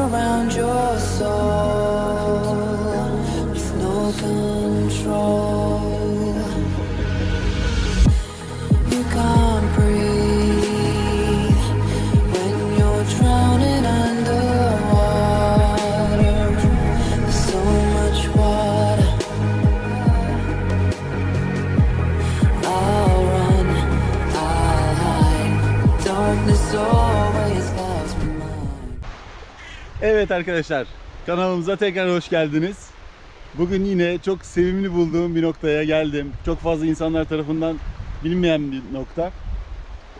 around your Evet arkadaşlar kanalımıza tekrar hoş geldiniz. Bugün yine çok sevimli bulduğum bir noktaya geldim. Çok fazla insanlar tarafından bilinmeyen bir nokta.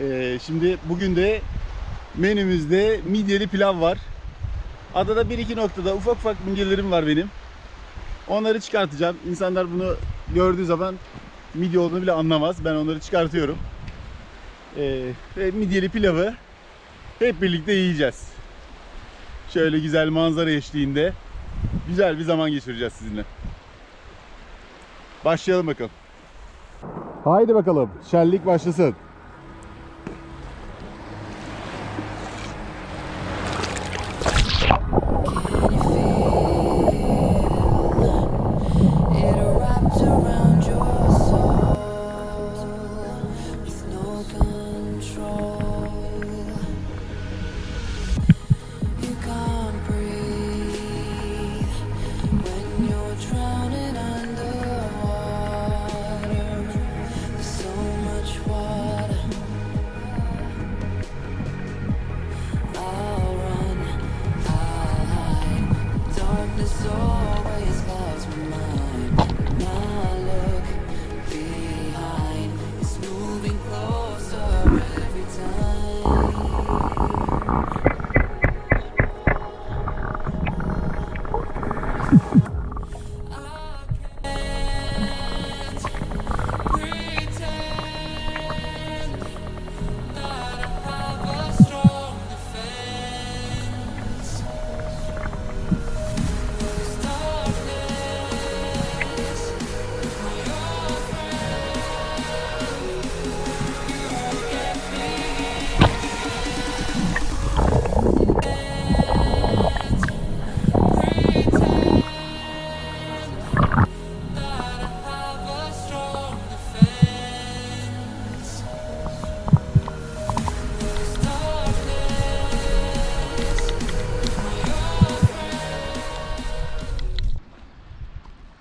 Ee, şimdi bugün de menümüzde midyeli pilav var. Adada bir iki noktada ufak ufak midyelerim var benim. Onları çıkartacağım. İnsanlar bunu gördüğü zaman midye olduğunu bile anlamaz. Ben onları çıkartıyorum. Ee, ve midyeli pilavı hep birlikte yiyeceğiz. Şöyle güzel manzara eşliğinde güzel bir zaman geçireceğiz sizinle. Başlayalım bakalım. Haydi bakalım. Şenlik başlasın. It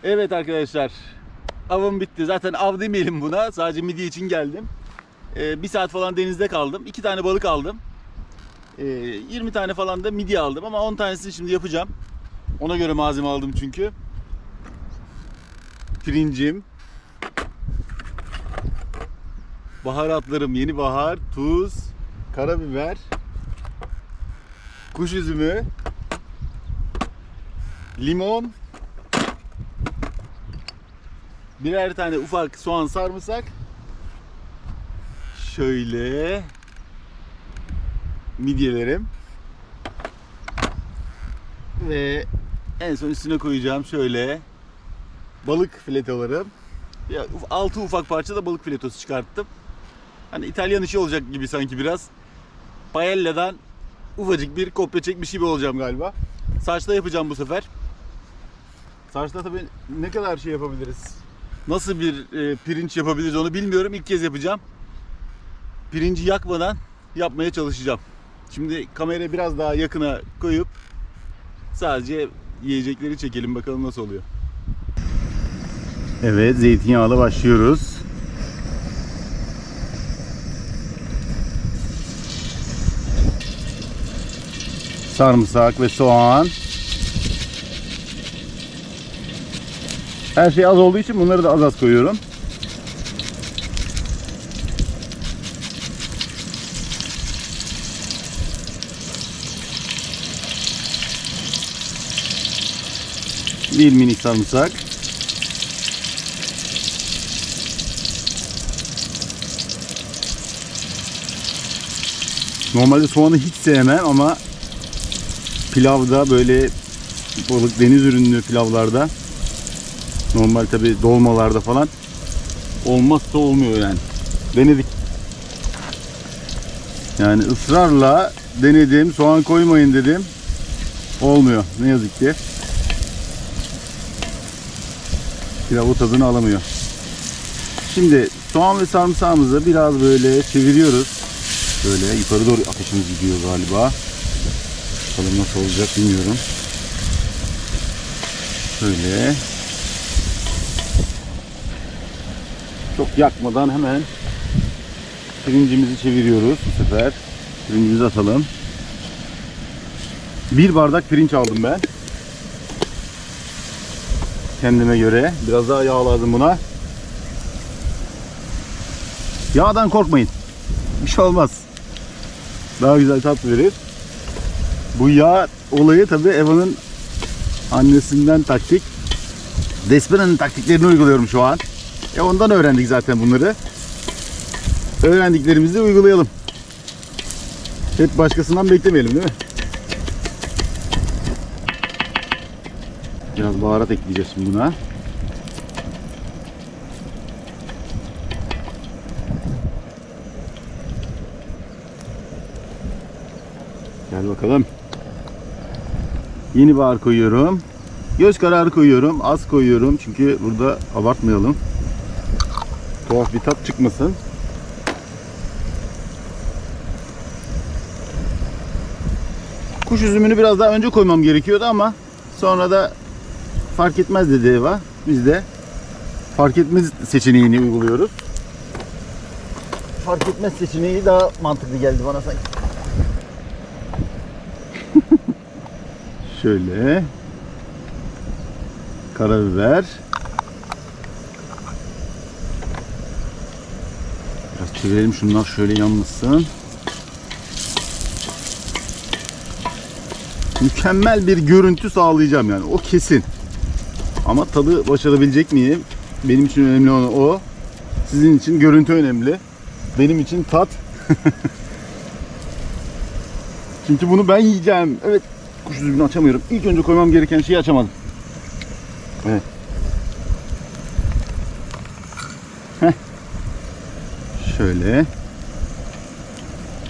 Evet arkadaşlar. Avım bitti. Zaten av demeyelim buna. Sadece midye için geldim. Ee, bir saat falan denizde kaldım. İki tane balık aldım. Ee, 20 tane falan da midye aldım ama 10 tanesini şimdi yapacağım. Ona göre malzeme aldım çünkü. Pirincim. Baharatlarım yeni bahar, tuz, karabiber, kuş üzümü, limon, birer tane ufak soğan sarımsak. Şöyle. Midyelerim. Ve en son üstüne koyacağım şöyle balık filetolarım ya, altı ufak parça da balık filetosu çıkarttım. Hani İtalyan işi olacak gibi sanki biraz. Paella'dan ufacık bir kopya çekmiş gibi olacağım galiba. Saçta yapacağım bu sefer. Saçta tabii ne kadar şey yapabiliriz Nasıl bir e, pirinç yapabiliriz onu bilmiyorum. İlk kez yapacağım. Pirinci yakmadan yapmaya çalışacağım. Şimdi kamerayı biraz daha yakına koyup sadece yiyecekleri çekelim bakalım nasıl oluyor. Evet zeytinyağlı başlıyoruz. Sarımsak ve soğan. Her şey az olduğu için bunları da az az koyuyorum. Bir minik sarımsak. Normalde soğanı hiç sevmem ama pilavda böyle balık deniz ürünlü pilavlarda Normal tabi dolmalarda falan olmazsa olmuyor yani. Denedik. Yani ısrarla denedim. Soğan koymayın dedim. olmuyor ne yazık ki. Pilav tadını alamıyor. Şimdi soğan ve sarımsağımızı biraz böyle çeviriyoruz. Böyle yukarı doğru ateşimiz gidiyor galiba. Bakalım nasıl olacak bilmiyorum. Şöyle. Çok yakmadan hemen pirincimizi çeviriyoruz bu sefer. Pirincimizi atalım. Bir bardak pirinç aldım ben. Kendime göre. Biraz daha yağ lazım buna. Yağdan korkmayın. Bir şey olmaz. Daha güzel tat verir. Bu yağ olayı tabi Eva'nın annesinden taktik. Despera'nın taktiklerini uyguluyorum şu an. E ondan öğrendik zaten bunları. Öğrendiklerimizi uygulayalım. Hep başkasından beklemeyelim değil mi? Biraz baharat ekleyeceğiz buna. Gel bakalım. Yeni bahar koyuyorum. Göz kararı koyuyorum. Az koyuyorum çünkü burada abartmayalım. Tuhaf bir tat çıkmasın. Kuş üzümünü biraz daha önce koymam gerekiyordu ama sonra da fark etmez dedi Eva. Biz de fark etmez seçeneğini uyguluyoruz. Fark etmez seçeneği daha mantıklı geldi bana sanki. Şöyle. Karabiber. Biraz çevirelim şunlar şöyle yanmasın. Mükemmel bir görüntü sağlayacağım yani o kesin. Ama tadı başarabilecek miyim? Benim için önemli olan o. Sizin için görüntü önemli. Benim için tat. Çünkü bunu ben yiyeceğim. Evet. Kuş üzümünü açamıyorum. İlk önce koymam gereken şeyi açamadım. Evet. Şöyle.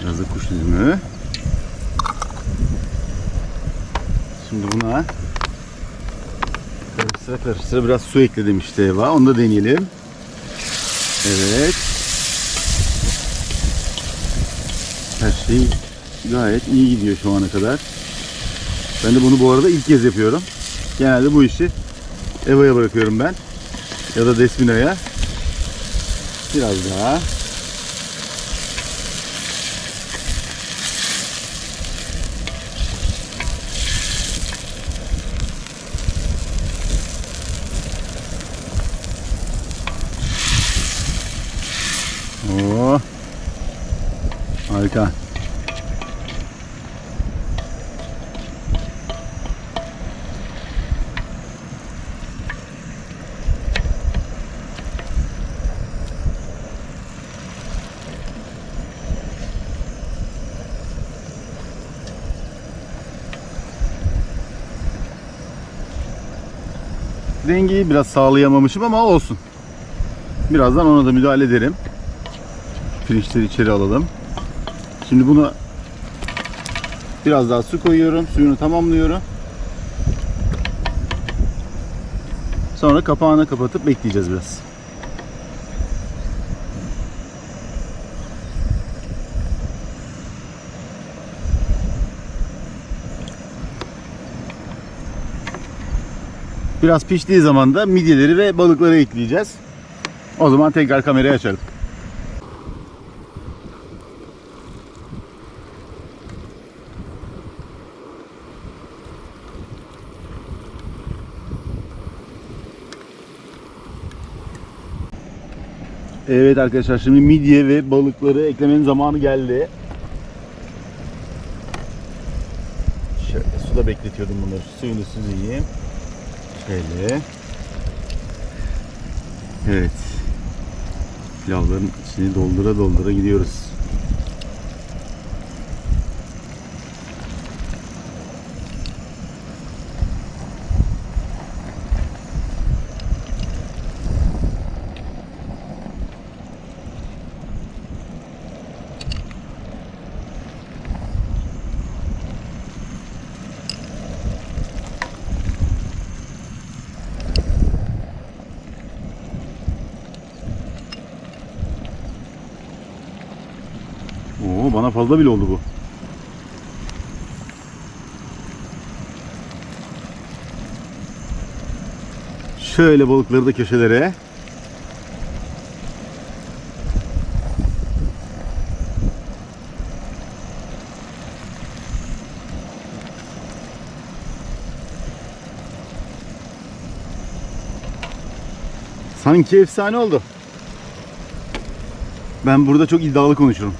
Biraz da kuş üzümü. Şimdi buna karıştıra karıştıra biraz su ekledim işte Eva. Onu da deneyelim. Evet. Her şey gayet iyi gidiyor şu ana kadar. Ben de bunu bu arada ilk kez yapıyorum. Genelde bu işi Eva'ya bırakıyorum ben. Ya da Desmina'ya. Biraz daha. Oo. Harika. Rengi biraz sağlayamamışım ama olsun. Birazdan ona da müdahale ederim. Pirinçleri içeri alalım. Şimdi buna biraz daha su koyuyorum. Suyunu tamamlıyorum. Sonra kapağını kapatıp bekleyeceğiz biraz. Biraz piştiği zaman da midyeleri ve balıkları ekleyeceğiz. O zaman tekrar kamerayı açarım. Evet arkadaşlar şimdi midye ve balıkları eklemenin zamanı geldi. Şöyle suda bekletiyordum bunları. Suyunu süzeyim. Şöyle. Evet. Pilavların içini doldura doldura gidiyoruz. Oo, bana fazla bile oldu bu. Şöyle balıkları da köşelere. Sanki efsane oldu. Ben burada çok iddialı konuşurum.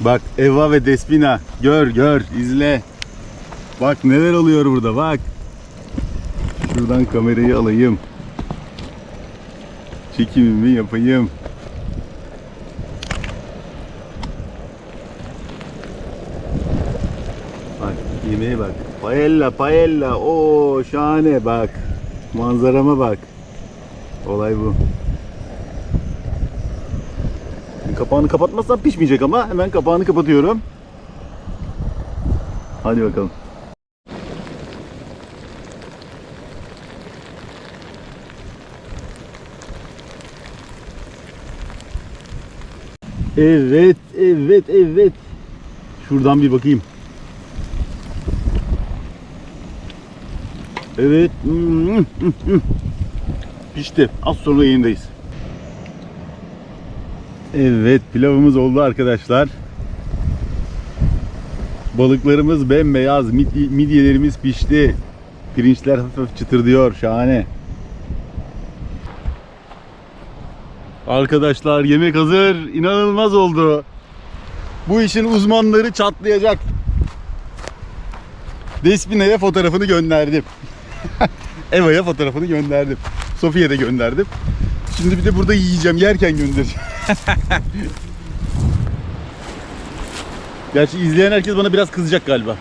Bak Eva ve Despina gör gör izle. Bak neler oluyor burada bak. Şuradan kamerayı alayım. Çekimimi yapayım. Bak yemeğe bak. Paella paella. Oo şahane bak. Manzarama bak. Olay bu. Kapağını kapatmazsam pişmeyecek ama hemen kapağını kapatıyorum. Hadi bakalım. Evet, evet, evet. Şuradan bir bakayım. Evet. Hmm, Pişti. Az sonra yayındayız. Evet pilavımız oldu arkadaşlar. Balıklarımız bembeyaz, mid- midyelerimiz pişti. Pirinçler hafif çıtırdıyor, şahane. Arkadaşlar yemek hazır, inanılmaz oldu. Bu işin uzmanları çatlayacak. Despina'ya fotoğrafını gönderdim. Eva'ya fotoğrafını gönderdim. Sofi'ye de gönderdim. Şimdi bir de burada yiyeceğim, yerken göndereceğim. Gerçi izleyen herkes bana biraz kızacak galiba.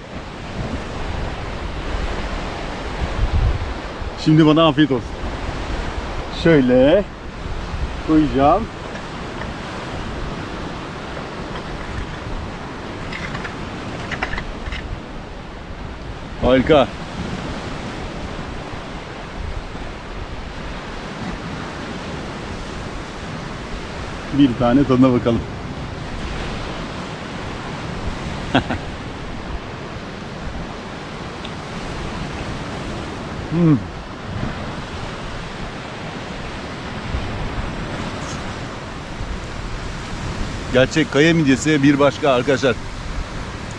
Şimdi bana afiyet olsun. Şöyle koyacağım. Harika. Bir tane tadına bakalım. Hmm. Gerçek kaya midyesi bir başka arkadaşlar.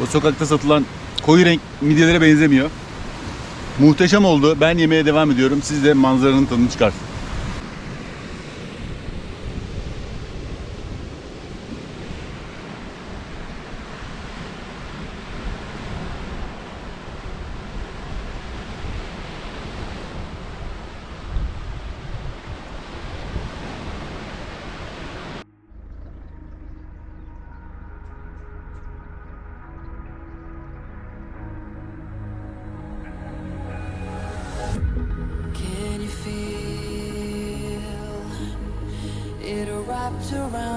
O sokakta satılan koyu renk midyelere benzemiyor. Muhteşem oldu. Ben yemeye devam ediyorum. Siz de manzaranın tadını çıkartın. Wrapped around